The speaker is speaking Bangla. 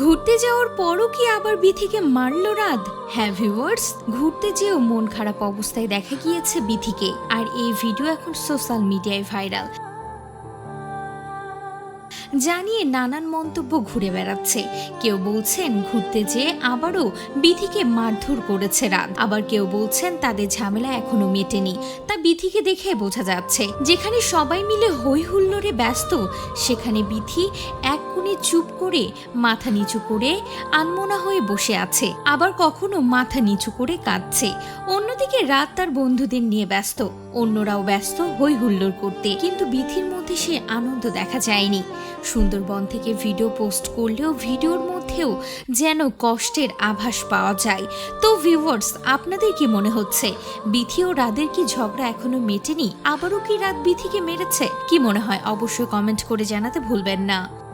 ঘুরতে যাওয়ার পরও কি আবার বিথিকে মারল রাত? হ্যাঁ ভিউয়ার্স ঘুরতে যেও মন খারাপ অবস্থায় দেখা গিয়েছে বিথিকে। আর এই ভিডিও এখন সোশ্যাল মিডিয়ায় ভাইরাল জানিয়ে নানান মন্তব্য ঘুরে বেড়াচ্ছে। কেউ বলছেন ঘুরতে যেয়ে আবারও বিধিকে মারধর করেছে রাত। আবার কেউ বলছেন তাদের ঝামেলা এখনও মেটেনি। তা বিধিকে দেখে বোঝা যাচ্ছে, যেখানে সবাই মিলে হৈ হুল্লোড়ে ব্যস্ত, সেখানে বিথি এক কোণে চুপ করে মাথা নিচু করে আনমোনা হয়ে বসে আছে। আবার কখনো মাথা নিচু করে কাঁদছে। অন্যদিকে রাত তার বন্ধুদের নিয়ে ব্যস্ত। অন্যরাও ব্যস্ত হই হুল্লোড় করতে। কিন্তু বিথির মধ্যে সে আনন্দ দেখা যায়নি। সুন্দরবন থেকে ভিডিও পোস্ট করলেও ভিডিওর মধ্যেও যেন কষ্টের আভাস পাওয়া যায়। তো ভিউয়ার্স, আপনাদের কি মনে হচ্ছে? বিথি ও রাদের কি ঝগড়া এখনও মেটেনি? আবারও কি রাত বিথিকে মেরেছে? কি মনে হয়? অবশ্যই কমেন্ট করে জানাতে ভুলবেন না।